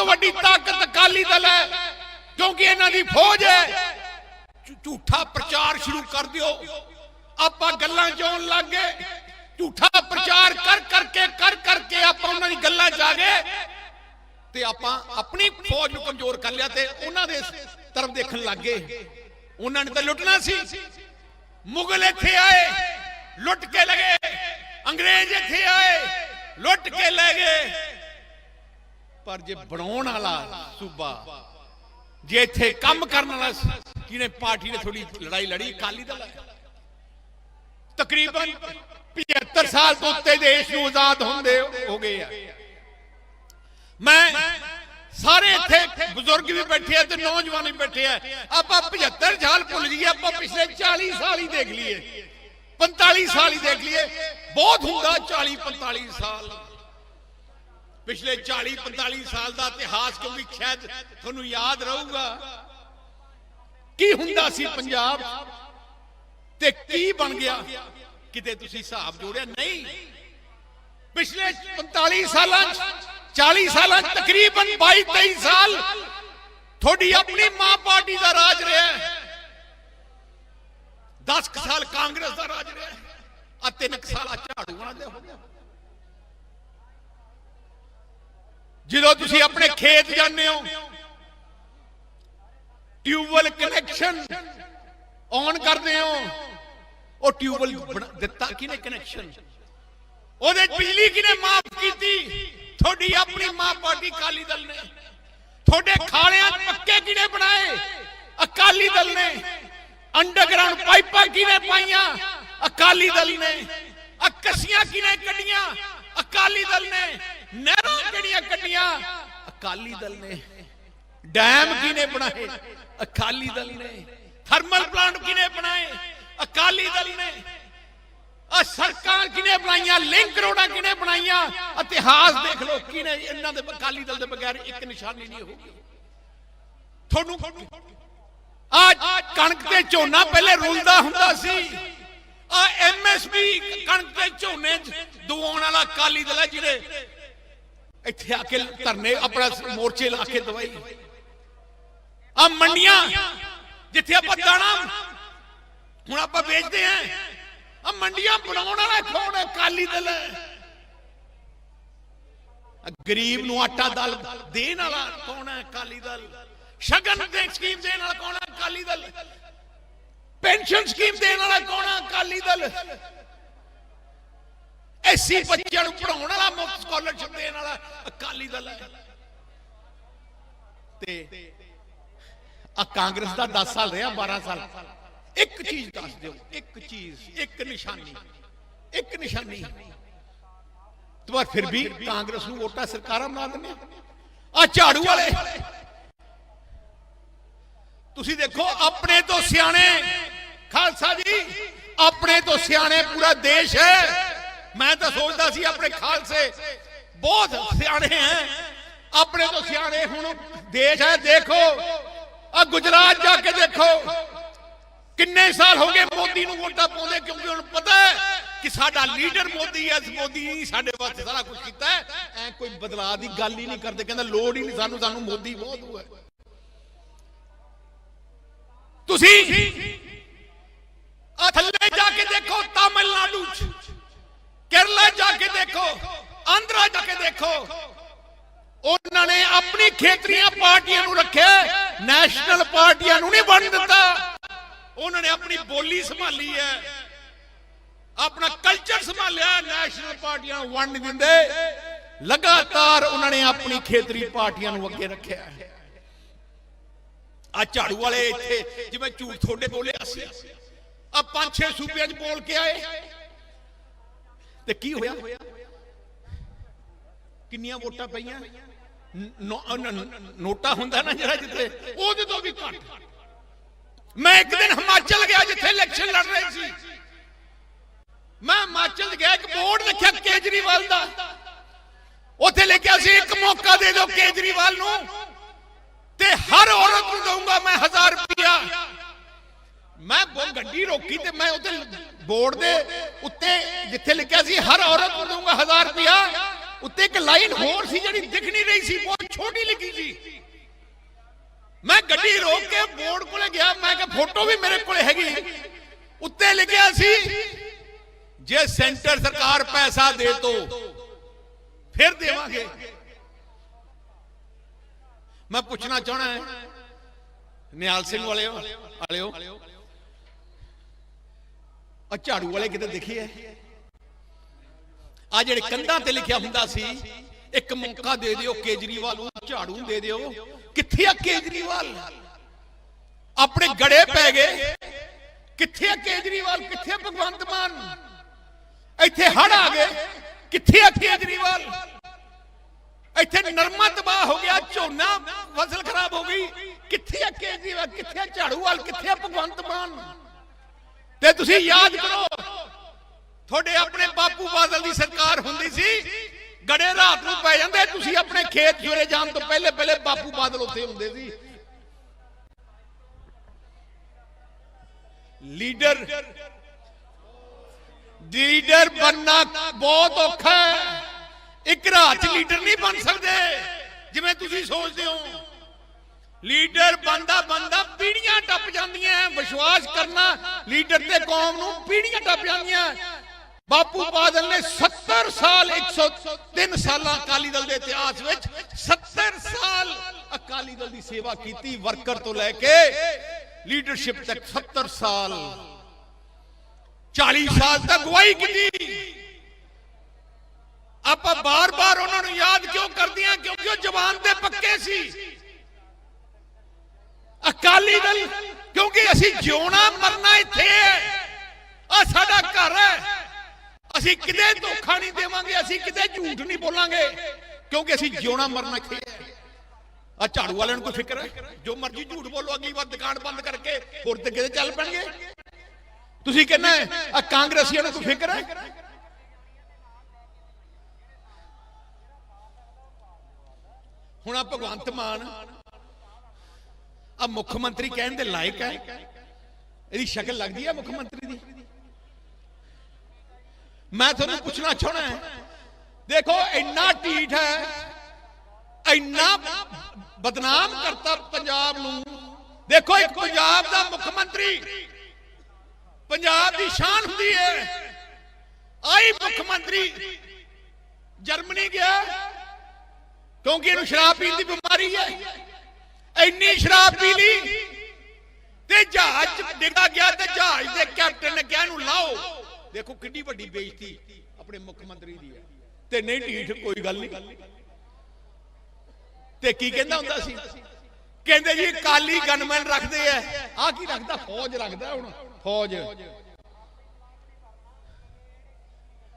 ਤੋਂ ਵੱਡੀ ਤਾਕਤ ਅਕਾਲੀ ਦਲ ਹੈ, ਕਿਉਂਕਿ ਇਹਨਾਂ ਦੀ ਫੌਜ ਹੈ। ਝੂਠਾ ਪ੍ਰਚਾਰ ਸ਼ੁਰੂ ਕਰ ਦਿਓ। ਆਪਾਂ ਗੱਲਾਂ ਚ ਆਉਣ ਲੱਗ ਗਏ। ਝੂਠਾ ਪ੍ਰਚਾਰ ਕਰ ਕਰਕੇ ਕਰ ਕਰਕੇ ਆਪਾਂ ਉਹਨਾਂ ਦੀ ਗੱਲਾਂ ਚ ਆ ਗਏ। ਤੇ ਆਪਾਂ ਆਪਣੀ ਫੌਜ ਨੂੰ ਕਮਜ਼ੋਰ ਕਰ ਲਿਆ ਤੇ ਉਹਨਾਂ ਦੇ ਤਰਫ ਦੇਖਣ ਲੱਗ ਗਏ। ਉਹਨਾਂ ਨੇ ਤਾਂ ਲੁੱਟਣਾ ਸੀ। ਮੁਗਲ ਇੱਥੇ ਆਏ, ਲੁੱਟ ਕੇ ਲਗੇ ਅੰਗਰੇਜ਼ ਇੱਥੇ ਆਏ, ਲੁੱਟ ਕੇ ਲੈ ਗਏ। ਪਰ ਜੇ ਬਣਾਉਣ ਵਾਲਾ ਸੂਬਾ, ਜੇ ਇੱਥੇ ਕੰਮ ਕਰਨ ਵਾਲਾ ਜਿਹਨੇ ਪਾਰਟੀ ਨੇ ਥੋੜੀ ਲੜਾਈ ਲੜੀ, ਅਕਾਲੀ ਦਲ ਤਕਰੀਬਨ 75 ਸਾਲ ਤੋਂ ਉੱਤੇ ਦੇਸ਼ ਨੂੰ ਆਜ਼ਾਦ ਹੁੰਦੇ ਹੋ ਗਏ ਆ। ਮੈਂ ਸਾਰੇ ਇੱਥੇ ਬਜ਼ੁਰਗ ਵੀ ਬੈਠੇ ਆ ਤੇ ਨੌਜਵਾਨ ਵੀ ਬੈਠੇ ਆ। ਆਪਾਂ 75 ਸਾਲ ਭੁੱਲ ਜੀਏ ਆਪਾਂ ਪਿਛਲੇ 40 ਸਾਲ ਹੀ ਦੇਖ ਲਈਏ 45 ਸਾਲ ਹੀ ਦੇਖ ਲਈਏ। ਬਹੁਤ ਹੁੰਦਾ 40 45 ਸਾਲ। ਪਿਛਲੇ 40 45 ਸਾਲ ਦਾ ਇਤਿਹਾਸ ਕਿਉਂਕਿ ਸ਼ਾਇਦ ਤੁਹਾਨੂੰ ਯਾਦ ਰਹੂਗਾ? ਕੀ ਹੁੰਦਾ ਸੀ ਪੰਜਾਬ? ਤੇ ਕੀ ਬਣ ਗਿਆ? ਕਿਤੇ ਤੁਸੀਂ ਹਿਸਾਬ ਜੋੜਿਆ? ਨਹੀਂ। ਪਿਛਲੇ 45 ਸਾਲਾਂ 'ਚ 40 ਸਾਲਾਂ 'ਚ ਤਕਰੀਬਨ 22 23 ਸਾਲ ਤੁਹਾਡੀ ਆਪਣੀ ਮਾਂ ਪਾਰਟੀ ਦਾ ਰਾਜ ਰਿਹਾ ਹੈ। 10 ਸਾਲ ਕਾਂਗਰਸ ਦਾ ਰਾਜ ਰਿਹਾ ਹੈ। ਆ ਤਿੰਨ ਕੁ ਸਾਲ ਆ ਝਾੜੂ ਵਾਲਾ ਦੇ ਹੋ ਗਿਆ ਜਦੋਂ ਤੁਸੀਂ ਆਪਣੇ ਖੇਤ ਜਾਂਦੇ ਹੋ, ਟਿਊਬਵੈਲ ਕਨੈਕਸ਼ਨ ਔਨ ਕਰਦੇ ਹੋ, ਉਹ ਟਿਊਬਵੈਲ ਦਿੱਤਾ ਕਿਹਨੇ ਕਨੈਕਸ਼ਨ ਉਹਦੇ ਬਿਜਲੀ ਕਿਹਨੇ ਮਾਫ ਕੀਤੀ? ਤੁਹਾਡੀ ਆਪਣੀ ਮਾਂ ਪਾਰਟੀ ਅਕਾਲੀ ਦਲ ਨੇ। ਤੁਹਾਡੇ ਖਾਲਿਆਂ ਪੱਕੇ ਕਿਹਨੇ ਬਣਾਏ? ਅਕਾਲੀ ਦਲ ਨੇ। ਅੰਡਰਗਰਾਉਂਡ ਪਾਈਪਾਂ ਕਿਹਨੇ ਪਾਈਆਂ? ਅਕਾਲੀ ਦਲ ਨੇ। ਅਕਸੀਆਂ ਕਿਹਨੇ ਕੱਢੀਆਂ? ਅਕਾਲੀ ਦਲ ਨੇ, ਨਹਿਰਾਂ ਕਿਹੜੀਆਂ ਕੱਢੀਆਂ, ਅਕਾਲੀ ਦਲ ਨੇ। ਡੈਮ ਕਿਹਨੇ ਬਣਾਏ? ਅਕਾਲੀ ਦਲ ਨੇ। ਥਰਮਲ ਪਲਾਂਟ ਕਿਹਨੇ ਬਣਾਏ? ਅਕਾਲੀ ਦਲ ਨੇ। ਆ ਸੜਕਾਂ ਕਿਹਨੇ ਬਣਾਈਆਂ? ਲਿੰਕ ਰੋਡਾਂ ਕਿਹਨੇ ਬਣਾਈਆਂ? ਇਤਿਹਾਸ ਦੇਖ ਲਓ ਕਿਹਨੇ ਇਹਨਾਂ ਦੇ ਅਕਾਲੀ ਦਲ ਦੇ ਬਗੈਰ ਇੱਕ ਨਿਸ਼ਾਨੀ ਨਹੀਂ ਹੋਊਗੀ। ਤੁਹਾਨੂੰ ਆ ਕਣਕ ਤੇ ਝੋਨਾ ਪਹਿਲੇ ਰੁਲਦਾ ਹੁੰਦਾ ਸੀ। ਆ ਐਮਐਸਪੀ ਕਣਕ ਤੇ ਝੋਨੇ ਦਵਾਉਣ ਵਾਲਾ ਅਕਾਲੀ ਦਲ ਹੈ ਜਿਹੜੇ ਇੱਥੇ ਆ ਕੇ ਧਰਨੇ, ਆਪਣਾ ਮੋਰਚੇ ਲਾ ਕੇ ਦਵਾਈ। ਆ ਮੰਡੀਆਂ ਜਿੱਥੇ ਆਪਾਂ ਦਾਣਾ ਹੁਣ ਆਪਾਂ ਵੇਚਦੇ ਆਂ ਆ ਮੰਡੀਆਂ ਬਣਾਉਣ ਵਾਲਾ ਕੌਣ ਹੈ ਅਕਾਲੀ ਦਲ ਗਰੀਬ ਨੂੰ ਆਟਾ ਦਲ ਦੇਣ ਵਾਲਾ ਕੌਣ ਹੈ ਅਕਾਲੀ ਦਲ? ਸ਼ਗਨ ਦੇ ਸਕੀਮ ਦੇਣ ਵਾਲਾ ਕੌਣ ਹੈ Akali Dal? Pension scheme Akali Dal. ਐਸੀ ਬੱਚਿਆਂ ਨੂੰ ਪੜਾਉਣ ਵਾਲਾ ਮੁਫਤ ਸਕਾਲਰਸ਼ਿਪ ਦੇਣ ਵਾਲਾ ਅਕਾਲੀ ਦਲ ਹੈ। ਤੇ ਆ ਕਾਂਗਰਸ ਦਾ 10 ਸਾਲ ਰਿਹਾ 12 ਸਾਲ। ਇੱਕ ਚੀਜ਼ ਦੱਸ ਦਿਓ, ਇੱਕ ਚੀਜ਼, ਇੱਕ ਨਿਸ਼ਾਨੀ ਇੱਕ ਨਿਸ਼ਾਨੀ। ਪਰ ਫਿਰ ਵੀ ਕਾਂਗਰਸ ਨੂੰ ਵੋਟਾਂ ਸਰਕਾਰਾਂ ਬਣਾ ਦਿੰਦੇ ਆ। ਝਾੜੂ ਵਾਲੇ। ਤੁਸੀਂ ਦੇਖੋ, ਆਪਣੇ ਤੋਂ ਸਿਆਣੇ, ਖਾਲਸਾ ਜੀ। ਆਪਣੇ ਤੋਂ ਸਿਆਣੇ ਪੂਰਾ ਦੇਸ਼ ਹੈ। ਮੈਂ ਤਾਂ ਸੋਚਦਾ ਸੀ ਆਪਣੇ ਖਾਲਸੇ ਬਹੁਤ ਸਿਆਣੇ ਹੈ। ਆਪਣੇ ਤੋਂ ਸਿਆਣੇ ਹੁਣ ਦੇਸ਼ ਹੈ, ਦੇਖੋ। ਆ ਗੁਜਰਾਤ ਜਾ ਕੇ ਦੇਖੋ। ਕਿੰਨੇ ਸਾਲ ਹੋ ਗਏ ਮੋਦੀ ਨੂੰ ਵੋਟਾਂ ਪਾਉਂਦੇ, ਕਿਉਂਕਿ ਹੁਣ ਪਤਾ ਹੈ ਕਿ ਸਾਡਾ ਲੀਡਰ ਮੋਦੀ ਹੈ। ਮੋਦੀ ਨੇ ਸਾਡੇ ਵਾਸਤੇ ਸਾਰਾ ਕੁਝ ਕੀਤਾ ਐ ਕੋਈ ਬਦਲਾਅ ਦੀ ਗੱਲ ਹੀ ਨਹੀਂ ਕਰਦੇ, ਕਹਿੰਦਾ ਲੋੜ ਹੀ ਨਹੀਂ ਸਾਨੂੰ ਸਾਨੂੰ ਮੋਦੀ ਬਹੁਤ ਹੋਇਆ। ਤੁਸੀਂ ਆ ਥੱਲੇ ਜਾ ਕੇ ਦੇਖੋ, ਤਾਮਿਲਨਾਡੂ ਚ। ਕੇਰਲਾ ਜਾ ਕੇ ਦੇਖੋ, ਆਂਧਰਾ ਜਾ ਕੇ ਦੇਖੋ। ਉਹਨਾਂ ਨੇ ਆਪਣੀ ਖੇਤਰੀਆਂ ਪਾਰਟੀਆਂ ਨੂੰ ਰੱਖਿਆ, ਨੈਸ਼ਨਲ ਪਾਰਟੀਆਂ ਨੂੰ ਨਹੀਂ ਬਣ ਦਿੱਤਾ। ਉਹਨਾਂ ਨੇ ਆਪਣੀ ਬੋਲੀ ਸੰਭਾਲੀ ਹੈ। ਆਪਣਾ ਕਲਚਰ ਸੰਭਾਲਿਆ, ਨੈਸ਼ਨਲ ਪਾਰਟੀਆਂ ਨੂੰ ਵੰਡ ਦਿੰਦੇ। ਲਗਾਤਾਰ ਉਹਨਾਂ ਨੇ ਆਪਣੀ ਖੇਤਰੀ ਪਾਰਟੀਆਂ ਨੂੰ ਅੱਗੇ ਰੱਖਿਆ ਆ ਝਾੜੂ ਵਾਲੇ ਇੱਥੇ, ਜਿਵੇਂ ਝੂਠ ਤੁਹਾਡੇ ਬੋਲੇ ਸੀ ਆ ਪੰਜ ਛੇ ਸੂਬਿਆਂ 'ਚ ਬੋਲ ਕੇ ਆਏ। ਤੇ ਕੀ ਹੋਇਆ? ਕਿੰਨੀਆਂ ਵੋਟਾਂ ਪਈਆਂ? ਨੋਟਾ ਹੁੰਦਾ ਨਾ ਜਿਹੜਾ ਜਿੱਥੇ, ਉਹਦੇ ਤੋਂ ਵੀ ਘੱਟ। ਮੈਂ ਇੱਕ ਦਿਨ ਹਿਮਾਚਲ ਗਿਆ ਜਿੱਥੇ ਇਲੈਕਸ਼ਨ ਲੜ ਰਹੇ ਸੀ। ਮੈਂ ਹਿਮਾਚਲ ਗਿਆ, ਇੱਕ ਬੋਰਡ ਦੇਖਿਆ ਕੇਜਰੀਵਾਲ ਦਾ। ਉੱਥੇ ਲਿਖਿਆ ਸੀ, ਇੱਕ ਮੌਕਾ ਦੇ ਦਿਓ ਕੇਜਰੀਵਾਲ ਨੂੰ। ਤੇ ਹਰ ਔਰਤ ਨੂੰ ਦਊਂਗਾ ਮੈਂ 1000 ਰੁਪਇਆ ਮੈਂ ਉਹ ਗੱਡੀ ਰੋਕੀ ਤੇ ਮੈਂ ਉੱਤੇ ਬੋਰਡ ਦੇ ਉੱਤੇ ਜਿੱਥੇ ਲਿਖਿਆ ਸੀ, ਹਰ ਔਰਤ ਨੂੰ ਦਊਂਗਾ 1000 ਰੁਪਇਆ। ਉੱਤੇ ਇੱਕ ਲਾਈਨ ਹੋਰ ਸੀ ਜਿਹੜੀ ਦਿਖ ਨਹੀਂ ਰਹੀ ਸੀ, ਬਹੁਤ ਛੋਟੀ ਲਿਖੀ ਸੀ। ਗੱਡੀ ਰੋਕ ਕੇ ਬੋਰਡ ਕੋਲੇ ਗਿਆ, ਮੈਂ ਕਿਹਾ ਫੋਟੋ ਵੀ ਮੇਰੇ ਕੋਲੇ ਹੈਗੀ। ਉੱਤੇ ਲਿਖਿਆ ਸੀ, ਜੇ ਸੈਂਟਰ ਸਰਕਾਰ ਪੈਸਾ ਦੇ ਤੋ, ਫਿਰ ਦੇਵਾਂਗੇ। ਮੈਂ ਪੁੱਛਣਾ ਚਾਹਣਾ ਨਿਹਾਲ ਸਿੰਘ ਵਾਲਿਓ ਵਾਲਿਓ ਆ ਝਾੜੂ ਵਾਲੇ ਕਿਤੇ ਦੇਖੀ ਹੈ ਆ ਜਿਹੜੇ ਕੰਧਾਂ ਤੇ ਲਿਖਿਆ ਹੁੰਦਾ ਸੀ, ਇੱਕ ਮੌਕਾ ਦੇ ਦਿਓ, ਕੇਜਰੀਵਾਲ ਨੂੰ ਝਾੜੂ ਦੇ ਦਿਓ। ਕਿੱਥੇ ਆ ਕੇਜਰੀਵਾਲ? ਆਪਣੇ ਗੜੇ ਪੈ ਗਏ। ਕਿੱਥੇ ਆ ਕੇਜਰੀਵਾਲ? ਕਿੱਥੇ ਭਗਵੰਤ ਮਾਨ? ਇੱਥੇ ਹੜ ਆ ਗਏ। ਕਿੱਥੇ ਆ ਕੇਜਰੀਵਾਲ? ਇੱਥੇ ਨਰਮਾ ਤਬਾਹ ਹੋ ਗਿਆ, ਝੋਨਾ ਫਸਲ ਖਰਾਬ ਹੋ ਗਈ। ਕਿੱਥੇ ਆ ਕੇਜਰੀਵਾਲ? ਕਿੱਥੇ ਆ ਝਾੜੂਵਾਲ ਕਿੱਥੇ ਆ ਭਗਵੰਤ ਮਾਨ? ਤੇ ਤੁਸੀਂ ਯਾਦ ਕਰੋ, ਤੁਹਾਡੇ ਆਪਣੇ ਬਾਪੂ ਬਾਦਲ ਦੀ ਸਰਕਾਰ ਹੁੰਦੀ ਸੀ, ਗੜੇ ਰਾਤ ਨੂੰ ਪੈ ਜਾਂਦੇ, ਤੁਸੀਂ ਆਪਣੇ ਖੇਤ ਜੁਰੇ ਜਾਣ ਤੋਂ ਪਹਿਲੇ ਪਹਿਲੇ ਬਾਪੂ ਬਾਦਲ ਉੱਥੇ ਹੁੰਦੇ ਸੀ। ਲੀਡਰ ਲੀਡਰ ਬੰਨਾ ਬਹੁਤ ਔਖਾ ਹੈ। ਇੱਕ ਰਾਤ ਲੀਡਰ ਨਹੀਂ ਬਣ ਸਕਦੇ, ਜਿਵੇਂ ਤੁਸੀਂ ਸੋਚਦੇ ਹੋ। ਲੀਡਰ ਬੰਦਾ ਬੰਦਾ ਪੀੜੀਆਂ ਟੱਪ ਜਾਂਦੀਆਂ, ਵਿਸ਼ਵਾਸ ਕਰਨਾ, ਲੀਡਰ ਤੇ ਕੌਮ ਨੂੰ ਪੀੜੀਆਂ ਟੱਪ ਜਾਂਦੀਆਂ। ਬਾਪੂ ਬਾਦਲ ਨੇ 70 ਸਾਲ 103 ਸਾਲਾਂ ਅਕਾਲੀ ਦਲ ਦੇ ਇਤਿਹਾਸ ਵਿੱਚ 70 ਸਾਲ ਅਕਾਲੀ ਦਲ ਦੀ ਸੇਵਾ ਕੀਤੀ, ਵਰਕਰ ਤੋਂ ਲੈ ਕੇ ਲੀਡਰਸ਼ਿਪ ਤੱਕ 70 ਸਾਲ। 40 ਸਾਲ ਤੱਕ ਅਗਵਾਈ ਕੀਤੀ। ਆਪਾਂ ਬਾਰ-ਬਾਰ ਉਹਨਾਂ ਨੂੰ ਯਾਦ ਕਿਉਂ ਕਰਦੇ ਕਰਦੀਆਂ? ਕਿਉਂਕਿ ਉਹ ਜਵਾਨ ਤੇ ਪੱਕੇ ਸੀ। ਅਕਾਲੀ ਦਲ, ਕਿਉਂਕਿ ਅਸੀਂ ਜਿਉਣਾ ਮਰਨਾ ਇੱਥੇ ਹੈ। ਆ ਸਾਡਾ ਘਰ ਹੈ। ਅਸੀਂ ਕਿਤੇ ਧੋਖਾ ਨਹੀਂ ਦੇਵਾਂਗੇ, ਅਸੀਂ ਕਿਤੇ ਝੂਠ ਨਹੀਂ ਬੋਲਾਂਗੇ, ਕਿਉਂਕਿ ਅਸੀਂ ਜਿਉਣਾ ਮਰਨਾ ਇੱਥੇ ਹੈ। ਆ ਝਾੜੂ ਵਾਲਿਆਂ ਨੂੰ ਕੋਈ ਫਿਕਰ ਹੈ? ਜੋ ਮਰਜ਼ੀ ਝੂਠ ਬੋਲੋ, ਅਗਲੀ ਵਾਰ ਦੁਕਾਨ ਬੰਦ ਕਰਕੇ ਹੋਰ ਤੇ ਕਿਤੇ ਚੱਲ ਪੈਣਗੇ। ਤੁਸੀਂ ਕਹਿੰਦੇ ਆ ਕਾਂਗਰਸੀਆਂ ਨੂੰ ਕੋਈ ਫਿਕਰ ਹੈ? ਹੁਣ ਆ ਭਗਵੰਤ ਮਾਨ ਆ ਮੁੱਖ ਮੰਤਰੀ ਕਹਿਣ ਦੇ ਲਾਇਕ ਹੈ। ਇਹਦੀ ਸ਼ਕਲ ਲੱਗਦੀ ਹੈ ਮੁੱਖ ਮੰਤਰੀ ਦੀ। ਮੈਂ ਤੁਹਾਨੂੰ ਪੁੱਛਣਾ ਚਾਹਣਾ ਹੈ, ਦੇਖੋ ਇੰਨਾ ਢੀਠ ਹੈ, ਇੰਨਾ ਬਦਨਾਮ ਕਰਤਾ ਪੰਜਾਬ ਨੂੰ। ਦੇਖੋ ਇੱਕ ਪੰਜਾਬ ਦਾ ਮੁੱਖ ਮੰਤਰੀ, ਪੰਜਾਬ ਦੀ ਸ਼ਾਨ ਹੁੰਦੀ ਹੈ। ਆਈ ਮੁੱਖ ਮੰਤਰੀ ਜਰਮਨੀ ਗਿਆ, ਕਿਉਂਕਿ ਇਹਨੂੰ ਸ਼ਰਾਬ ਪੀਣ ਦੀ ਬਿਮਾਰੀ ਹੈ। ਇੰਨੀ ਸ਼ਰਾਬ ਪੀ ਲਈ ਤੇ ਜਹਾਜ਼ ਡਿੱਗਾ ਗਿਆ ਤੇ ਜਹਾਜ਼ ਦੇ ਕੈਪਟਨ ਨੇ ਕਿਹਾ ਇਹਨੂੰ ਲਾਓ। ਦੇਖੋ ਕਿੰਨੀ ਵੱਡੀ ਬੇਇੱਜ਼ਤੀ ਆਪਣੇ ਮੁੱਖ ਮੰਤਰੀ ਦੀ ਹੈ। ਤੇ ਨਹੀਂ ਢੀਠ ਕੋਈ ਗੱਲ ਨਹੀਂ। ਤੇ ਕੀ ਕਹਿੰਦਾ ਹੁੰਦਾ ਸੀ? ਕਹਿੰਦੇ ਜੀ ਕਾਲੀ ਗਨਮੈਨ ਰੱਖਦੇ ਆ। ਆ ਕੀ ਰੱਖਦਾ? ਫੌਜ ਰੱਖਦਾ ਹੁਣ। ਫੌਜ।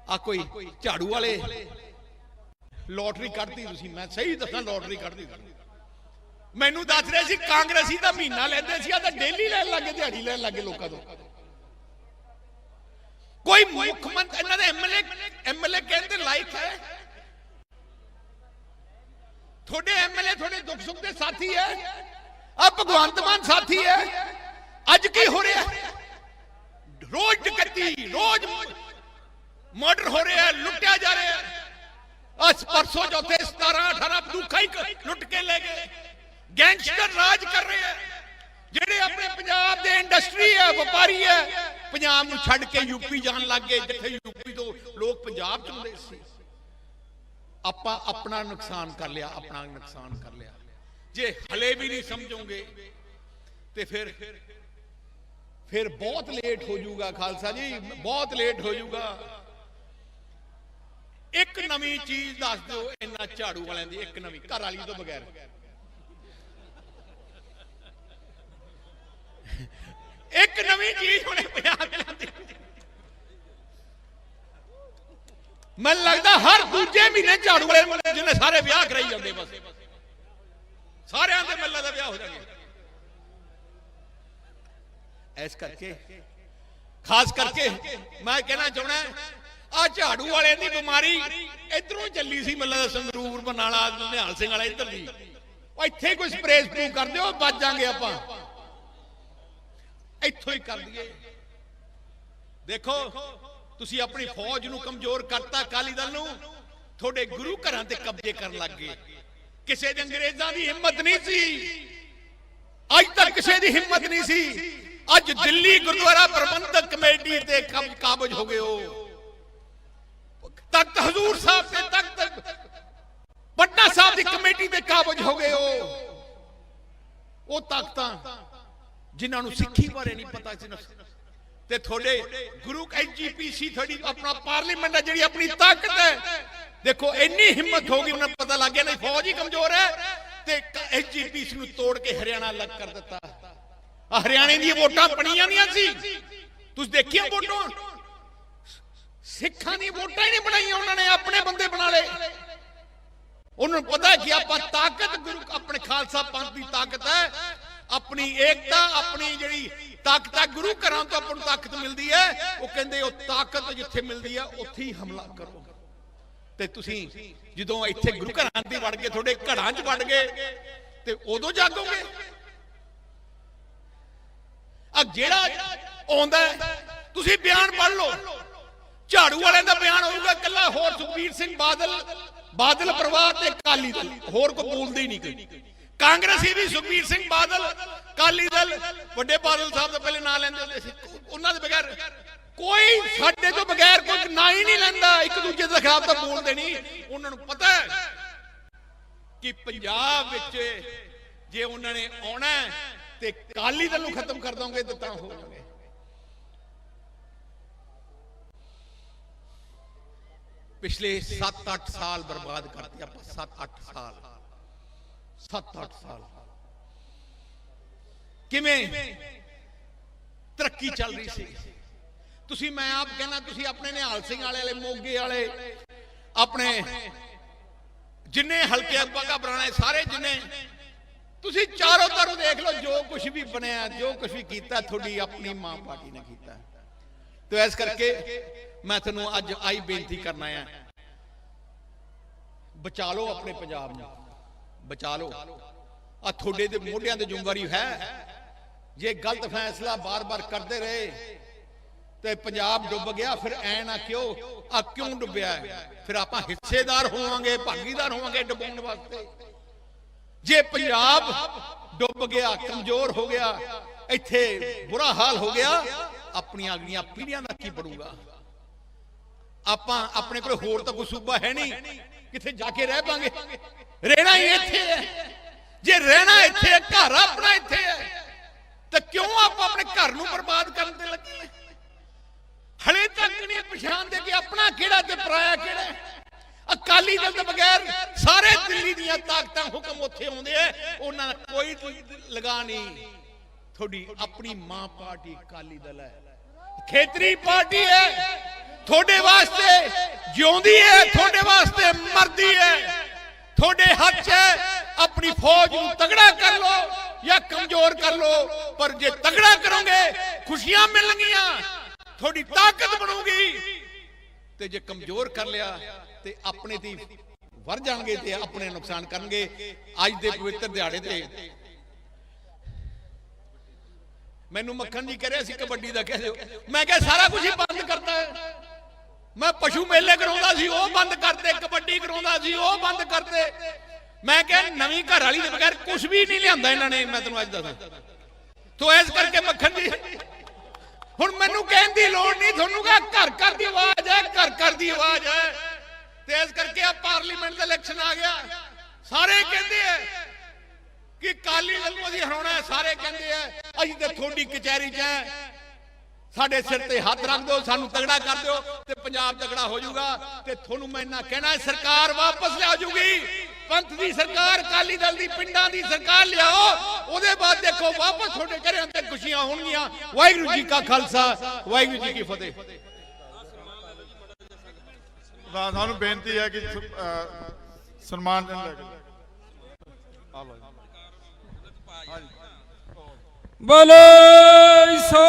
ਆ ਕੋਈ ਝਾੜੂ ਵਾਲੇ। ਲੋਟਰੀ ਕੱਢਦੀ ਤੁਸੀਂ। ਮੈਂ ਸਹੀ ਦੱਸਾਂ, ਲੋਟਰੀ ਕੱਢਦੀ ਮੈਨੂੰ ਦੱਸ ਰਿਹਾ ਸੀ, ਕਾਂਗਰਸੀ ਦਾ ਮਹੀਨਾ ਲੈਂਦੇ ਸੀ ਆ ਤਾਂ ਡੇਲੀ ਲੈਣ ਲੱਗੇ ਦਿਹਾੜੀ ਲੈਣ ਲੱਗੇ ਲੋਕਾਂ ਤੋਂ। ਕੋਈ ਮੁੱਖ ਮੰਤਰੀ ਇਹਨਾਂ ਦੇ ਐਮਐਲਏ ਐਮਐਲਏ ਕਹਿੰਦੇ ਲਾਈਕ ਹੈ? ਤੁਹਾਡੇ ਐਮਐਲਏ ਤੁਹਾਡੇ ਦੁੱਖ ਸੁੱਖ ਦੇ ਸਾਥੀ ਹੈ? ਆ ਭਗਵੰਤ ਮਾਨ ਸਾਥੀ ਹੈ? ਅੱਜ ਕੀ ਹੋ ਰਿਹਾ? ਰੋਜ਼ ਡਕੈਤੀ, ਰੋਜ਼ ਮਰਡਰ ਹੋ ਰਿਹਾ, ਲੁੱਟਿਆ ਜਾ ਰਿਹਾ। ਅਸ ਪਰਸੋਂ ਚੌਥੇ 17 18 ਦੁੱਖਾ ਹੀ ਲੁੱਟ ਕੇ ਲੈ ਗਏ। ਗੈਂਗਸਟਰ ਰਾਜ ਕਰ ਰਹੇ ਆ। ਜਿਹੜੇ ਆਪਣੇ ਪੰਜਾਬ ਦੇ ਇੰਡਸਟਰੀ ਹੈ ਵਪਾਰੀ ਹੈ ਪੰਜਾਬ ਨੂੰ ਛੱਡ ਕੇ ਯੂਪੀ ਜਾਣ ਲੱਗ ਗਏ, ਜਿੱਥੇ ਯੂਪੀ ਤੋਂ ਲੋਕ ਪੰਜਾਬ ਚ ਸੀ। ਆਪਾਂ ਆਪਣਾ ਨੁਕਸਾਨ ਕਰ ਲਿਆ, ਆਪਣਾ ਨੁਕਸਾਨ ਕਰ ਲਿਆ। ਜੇ ਹਲੇ ਵੀ ਨਹੀਂ ਸਮਝੋਗੇ, ਤੇ ਫਿਰ ਫਿਰ ਬਹੁਤ ਲੇਟ ਹੋ ਜਾਊਗਾ, ਖਾਲਸਾ ਜੀ, ਬਹੁਤ ਲੇਟ ਹੋ ਜਾਊਗਾ। ਇੱਕ ਨਵੀਂ ਚੀਜ਼ ਦੱਸ ਦਿਓ ਇਹਨਾਂ ਝਾੜੂ ਵਾਲਿਆਂ ਦੀ, ਇੱਕ ਨਵੀਂ, ਘਰ ਵਾਲੀ ਤੋਂ ਬਗੈਰ। ਇੱਕ ਨਵੀਂ ਚੀਜ਼ ਹੁਣੇ ਪੰਜਾਬ ਚ ਮੈਨੂੰ ਲੱਗਦਾ ਹਰ ਦੂਜੇ ਮਹੀਨੇ ਝਾੜੂ ਵਾਲੇ ਜਿਹਨੇ ਸਾਰੇ ਵਿਆਹ ਕਰਾਈ ਜਾਂਦੇ ਬਸ। ਸਾਰਿਆਂ ਦੇ ਮੱਲਾ ਦਾ ਵਿਆਹ ਹੋ ਜਾਣਗੇ। ਐਸ ਕਰਕੇ, ਖਾਸ ਕਰਕੇ ਮੈਂ ਕਹਿਣਾ ਚਾਹਣਾ ਆ ਝਾੜੂ ਵਾਲਿਆਂ ਦੀ ਬਿਮਾਰੀ ਇਧਰੋਂ ਚੱਲੀ ਸੀ ਮੱਲਾ ਦਾ ਸੰਗਰੂਰ ਬਨਾਲਾ ਨਿਹਾਲ ਸਿੰਘ ਵਾਲਾ ਇੱਧਰ ਦੀ। ਉਹ ਇੱਥੇ ਕੋਈ ਸਪਰੇਅ ਸਪਰੂ ਕਰਦੇ ਹੋ ਬਚ ਜਾਾਂਗੇ ਆਪਾਂ। ਇੱਥੋਂ ਹੀ ਕਰ ਦਈਏ ਦੇਖੋ, ਤੁਸੀਂ ਆਪਣੀ ਫੌਜ ਨੂੰ ਕਮਜ਼ੋਰ ਕਰਤਾ ਅਕਾਲੀ ਦਲ ਨੂੰ, ਤੁਹਾਡੇ ਗੁਰੂ ਘਰਾਂ ਤੇ ਕਬਜ਼ੇ ਕਰਨ ਲੱਗ ਗਏ। ਕਿਸੇ ਦੇ ਅੰਗਰੇਜ਼ਾਂ ਦੀ ਹਿੰਮਤ ਨਹੀਂ ਸੀ। ਅੱਜ ਤੱਕ ਕਿਸੇ ਦੀ ਹਿੰਮਤ ਨਹੀਂ ਸੀ। ਅੱਜ ਦਿੱਲੀ ਗੁਰਦੁਆਰਾ ਪ੍ਰਬੰਧਕ ਕਮੇਟੀ ਤੇ ਕਾਬਜ ਹੋ ਗਏ ਹੋ। ਤਖਤ ਹਜ਼ੂਰ ਸਾਹਿਬ ਤੇ ਤਖਤ ਪਟਨਾ ਸਾਹਿਬ ਦੀ ਕਮੇਟੀ ਤੇ ਕਾਬਜ ਹੋ ਗਏ ਹੋ। ਉਹ ਤਾਕਤਾਂ ਜਿਨ੍ਹਾਂ ਨੂੰ ਸਿੱਖੀ ਬਾਰੇ ਨਹੀਂ ਪਤਾ ਸੀ ਤੇ ਤੁਹਾਡੇ ਗੁਰੂ ਐਜੀਪੀਸੀ ਤੁਹਾਡੀ ਆਪਣਾ ਪਾਰਲੀਮੈਂਟ ਹੈ ਜਿਹੜੀ ਆਪਣੀ ਤਾਕਤ ਹੈ। ਦੇਖੋ ਇੰਨੀ ਹਿੰਮਤ ਹੋ ਗਈ ਉਹਨਾਂ ਪਤਾ ਲੱਗ ਗਿਆ ਨਹੀਂ ਫੌਜ ਹੀ ਕਮਜ਼ੋਰ ਹੈ। ਤੇ ਐਜੀਪੀਸੀ ਨੂੰ ਤੋੜ ਕੇ ਹਰਿਆਣਾ ਅਲੱਗ ਕਰ ਦਿੱਤਾ। ਹਰਿਆਣੇ ਦੀਆਂ ਵੋਟਾਂ ਬਣੀਆਂ ਨਹੀਂ ਸੀ। ਤੁਸੀਂ ਦੇਖੀਆਂ ਵੋਟਾਂ? ਸਿੱਖਾਂ ਦੀਆਂ ਵੋਟਾਂ ਹੀ ਨਹੀਂ ਬਣਾਈਆਂ ਉਹਨਾਂ ਨੇ ਆਪਣੇ ਬੰਦੇ ਬਣਾ ਲਏ। ਉਹਨਾਂ ਨੂੰ ਪਤਾ ਕਿ ਆਪਾਂ ਤਾਕਤ ਗੁਰੂ ਆਪਣੇ ਖਾਲਸਾ ਪੰਥ ਦੀ ਤਾਕਤ ਹੈ। ਆਪਣੀ ਏਕਤਾ, ਆਪਣੀ ਜਿਹੜੀ ਤਾਕਤ ਹੈ ਗੁਰੂ ਘਰਾਂ ਤੋਂ ਆਪਾਂ ਨੂੰ ਤਾਕਤ ਮਿਲਦੀ ਹੈ। ਉਹ ਕਹਿੰਦੇ, ਉਹ ਤਾਕਤ ਜਿੱਥੇ ਮਿਲਦੀ ਹੈ ਉੱਥੇ ਹੀ ਹਮਲਾ ਕਰੋ। ਤੇ ਤੁਸੀਂ ਜਦੋਂ ਇੱਥੇ ਗੁਰੂ ਘਰਾਂ ਦੀ ਵੜ ਗਏ, ਤੁਹਾਡੇ ਘਰਾਂ 'ਚ ਵੜ ਗਏ, ਤੇ ਉਦੋਂ ਜਾਗੋਗੇ? ਆ ਜਿਹੜਾ ਆਉਂਦਾ ਤੁਸੀਂ ਬਿਆਨ ਪੜ੍ਹ ਲਓ। ਝਾੜੂ ਵਾਲਿਆਂ ਦਾ ਬਿਆਨ ਹੋਊਗਾ ਕੱਲਾ ਹੋਰ ਸੁਖਬੀਰ ਸਿੰਘ ਬਾਦਲ ਬਾਦਲ ਪਰਿਵਾਰ ਤੇ ਕਾਲੀ ਦਲ, ਹੋਰ ਕੋ ਬੋਲਦੇ ਹੀ ਨਹੀਂ ਕੋਈ। ਕਾਂਗਰਸੀ ਵੀ ਸੁਖਬੀਰ ਸਿੰਘ ਬਾਦਲ ਕਾਲੀ ਦਲ, ਵੱਡੇ ਬਾਦਲ ਸਾਹਿਬ ਦਾ ਪਹਿਲੇ ਨਾਂ ਲੈਂਦੇ ਹੁੰਦੇ ਸੀ। ਉਹਨਾਂ ਦੇ ਬਗੈਰ ਕੋਈ, ਸਾਡੇ ਤੋਂ ਬਗੈਰ ਕੋਈ ਨਾਂ ਹੀ ਨਹੀਂ ਲੈਂਦਾ। ਇੱਕ ਦੂਜੇ ਦੇ ਖਿਲਾਫ ਤਾਂ ਬੋਲਦੇ ਨਹੀਂ। ਉਹਨਾਂ ਨੂੰ ਪਤਾ ਹੈ ਕਿ ਪੰਜਾਬ ਵਿੱਚ ਜੇ ਉਹਨਾਂ ਨੇ ਆਉਣਾ ਤੇ ਕਾਲੀ ਦਲ ਨੂੰ ਖਤਮ ਕਰ ਦੋਗੇ ਤਾਂ ਹੋ ਜਾਵੇ ਪਿਛਲੇ 7-8 ਸਾਲ ਬਰਬਾਦ ਕਰਤੇ ਆਪਾਂ 7-8 ਸਾਲ। 7-8 ਸਾਲ। ਕਿਵੇਂ? ਤਰੱਕੀ ਚੱਲ ਰਹੀ ਸੀ। ਤੁਸੀਂ, ਮੈਂ ਆਪ ਕਹਿੰਦਾ, ਤੁਸੀਂ ਆਪਣੇ ਨਿਹਾਲ ਸਿੰਘ ਵਾਲੇ ਵਾਲੇ, ਮੋਗੇ ਵਾਲੇ, ਆਪਣੇ ਜਿੰਨੇ ਹਲਕੇ ਆਪਾਂ ਘਬਰਾਣੇ ਸਾਰੇ ਜਿੰਨੇ, ਤੁਸੀਂ ਚਾਰੋਂ ਤਰਫ ਦੇਖ ਲਓ, ਜੋ ਕੁਝ ਵੀ ਬਣਿਆ, ਜੋ ਕੁਝ ਵੀ ਕੀਤਾ, ਤੁਹਾਡੀ ਆਪਣੀ ਮਾਂ ਪਾਰਟੀ ਨੇ ਕੀਤਾ। ਤੇ ਇਸ ਕਰਕੇ ਮੈਂ ਤੁਹਾਨੂੰ ਅੱਜ ਆਈ ਬੇਨਤੀ ਕਰਨਾ ਆ। ਬਚਾ ਲਓ ਆਪਣੇ ਪੰਜਾਬ ਨੂੰ। ਬਚਾ ਲਓ। ਆ ਤੁਹਾਡੇ ਦੇ ਮੋਢਿਆਂ ਤੇ ਜ਼ਿੰਮੇਵਾਰੀ ਹੈ। ਜੇ ਗਲਤ ਫੈਸਲਾ ਬਾਰ-ਬਾਰ ਕਰਦੇ ਰਹੇ ਤੇ ਪੰਜਾਬ ਡੁੱਬ ਗਿਆ, ਫਿਰ ਐ ਨਾ ਕਿਉਂ? ਆ ਕਿਉਂ ਡੁੱਬਿਆ ਫਿਰ ਆਪਾਂ ਹਿੱਸੇਦਾਰ ਹੋਵਾਂਗੇ, ਭਾਗੀਦਾਰ ਹੋਵਾਂਗੇ ਡੁੱਬਣ ਵਾਸਤੇ। ਜੇ ਪੰਜਾਬ ਡੁੱਬ ਗਿਆ, ਕਮਜ਼ੋਰ ਹੋ ਗਿਆ, ਇੱਥੇ ਬੁਰਾ ਹਾਲ ਹੋ ਗਿਆ, ਆਪਣੀਆਂ ਅਗਲੀਆਂ ਪੀੜ੍ਹੀਆਂ ਦਾ ਕੀ ਬਣੂਗਾ? ਆਪਾਂ ਆਪਣੇ ਕੋਲ ਹੋਰ ਤਾਂ ਕੋਈ ਸੂਬਾ ਹੈ ਨਹੀਂ। ਕਿੱਥੇ ਜਾ ਕੇ ਰਹਿ ਪਾਂਗੇ? ਰਹਿਣਾ ਹੀ ਇੱਥੇ ਹੈ। ਜੇ ਰਹਿਣਾ ਇੱਥੇ ਹੈ ਘਰ ਆਪਣਾ ਇੱਥੇ ਹੈ। ਤਾਂ ਕਿਉਂ ਆਪਾਂ ਆਪਣੇ ਘਰ ਨੂੰ ਬਰਬਾਦ ਕਰਨ ਤੇ ਲੱਗੇ ਨੇ? ਹਲੇ ਤੱਕ ਨਹੀਂ ਪਛਾਣਦੇ ਕਿ ਆਪਣਾ ਕਿਹੜਾ ਤੇ ਪਰਾਇਆ ਕਿਹੜਾ। ਅਕਾਲੀ ਦਲ ਦੇ ਬਗੈਰ ਸਾਰੇ ਦਿੱਲੀ ਦੀਆਂ ਤਾਕਤਾਂ ਹੁਕਮ ਉੱਥੇ ਆਉਂਦੇ ਆ। ਉਹਨਾਂ ਦਾ ਕੋਈ ਲਗਾ ਨਹੀਂ। ਤੁਹਾਡੀ ਆਪਣੀ ਮਾਂ ਪਾਰਟੀ ਅਕਾਲੀ ਦਲ ਹੈ। ਖੇਤਰੀ ਪਾਰਟੀ ਹੈ। ਤੁਹਾਡੇ ਵਾਸਤੇ ਜਿਉਂਦੀ ਹੈ ਤੁਹਾਡੇ ਵਾਸਤੇ ਮਰਦੀ ਹੈ। ਤੁਹਾਡੇ ਹੱਥ 'ਚ ਆਪਣੀ ਫੌਜ ਨੂੰ ਤਗੜਾ ਕਰ ਲਓ ਜਾਂ ਕਮਜ਼ੋਰ ਕਰ ਲਓ, ਪਰ ਜੇ ਤਗੜਾ ਕਰੋਗੇ, ਖੁਸ਼ੀਆਂ ਮਿਲਣਗੀਆਂ, ਤੁਹਾਡੀ ਤਾਕਤ ਬਣੂਗੀ। ਤੇ ਜੇ ਕਮਜ਼ੋਰ ਕਰ ਲਿਆ, ਤੇ ਆਪਣੇ ਦੀ ਵਰ ਜਾਣਗੇ ਤੇ ਆਪਣੇ ਨੁਕਸਾਨ ਕਰਨਗੇ, ਅੱਜ ਦੇ ਪਵਿੱਤਰ ਦਿਹਾੜੇ ਤੇ। ਮੈਨੂੰ ਮੱਖਣ ਜੀ ਕਹਿ ਰਿਹਾ ਸੀ, ਕਬੱਡੀ ਦਾ ਕਹਿ ਦਿਓ। ਮੈਂ ਕਿਹਾ, ਸਾਰਾ ਕੁਝ ਹੀ ਬੰਦ ਕਰਤਾ ਹੈ। ਮੈਂ ਪਸ਼ੂ ਮੇਲੇ ਕਰਾਉਂਦਾ ਸੀ, ਉਹ ਬੰਦ ਕਰਤੇ ਕਬੱਡੀ ਕਰਾਉਂਦਾ ਸੀ, ਉਹ ਬੰਦ ਕਰਤੇ ਮੈਂ ਕਿਹਾ, ਨਵੀਂ ਘਰ ਵਾਲੀ ਦੇ ਬਗੈਰ ਕੁਝ ਵੀ ਨਹੀਂ ਲਿਆਂਦਾ ਇਹਨਾਂ ਨੇ, ਮੈਂ ਤੁਹਾਨੂੰ ਅੱਜ ਦੱਸਾਂ। ਤੋ ਇਸ ਕਰਕੇ ਮੱਖਣ ਜੀ ਹੁਣ ਮੈਨੂੰ ਕਹਿਣ ਦੀ ਲੋੜ ਨਹੀਂ, ਤੁਹਾਨੂੰ ਕਹਾ ਘਰ ਘਰ ਦੀ ਆਵਾਜ਼ ਹੈ, ਘਰ ਘਰ ਦੀ ਆਵਾਜ਼ ਹੈ। ਤੇ ਇਸ ਕਰਕੇ ਆ ਪਾਰਲੀਮੈਂਟ ਦਾ ਇਲੈਕਸ਼ਨ ਆ ਗਿਆ। ਸਾਰੇ ਕਹਿੰਦੇ ਆ ਕਿ ਕਾਲੀ ਦਲ ਨੂੰ ਅਸੀਂ ਹਰਾਉਣਾ ਸਾਰੇ ਕਹਿੰਦੇ ਆ, ਅਸੀਂ ਤੇ ਤੁਹਾਡੀ ਕਚਹਿਰੀ 'ਚ ਹੈ। ਸਾਡੇ ਸਿਰ ਤੇ ਹੱਥ ਰੱਖ ਦਿਓ ਸਾਨੂੰ ਤਗੜਾ ਕਰ ਦਿਓ ਤੇ ਪੰਜਾਬ ਤਗੜਾ ਹੋ ਜਾਊਗਾ। ਤੇ ਤੁਹਾਨੂੰ ਮੈਂ ਇੰਨਾ ਕਹਿਣਾ ਸਰਕਾਰ ਵਾਪਸ ਲਿਆ ਜੂਗੀ ਪੰਥ ਦੀ ਸਰਕਾਰ ਕਾਲੀ ਦਲ ਦੀ ਪਿੰਡਾਂ ਦੀ ਸਰਕਾਰ ਲਿਆਓ। ਉਹਦੇ ਬਾਅਦ ਦੇਖੋ ਵਾਪਸ ਤੁਹਾਡੇ ਘਰਾਂ ਤੇ ਖੁਸ਼ੀਆਂ ਹੋਣਗੀਆਂ। ਵਾਹਿਗੁਰੂ ਜੀ ਕਾ ਖਾਲਸਾ ਵਾਹਿਗੁਰੂ ਜੀ ਕੀ ਫਤਿਹ। ਸਾਨੂੰ ਬੇਨਤੀ ਹੈ ਕਿ ਸਨਮਾਨ ਜਨ ਲੈ ਕੇ। ਆ ਲਓ ਜੀ। ਬੋਲੇ ਸੋ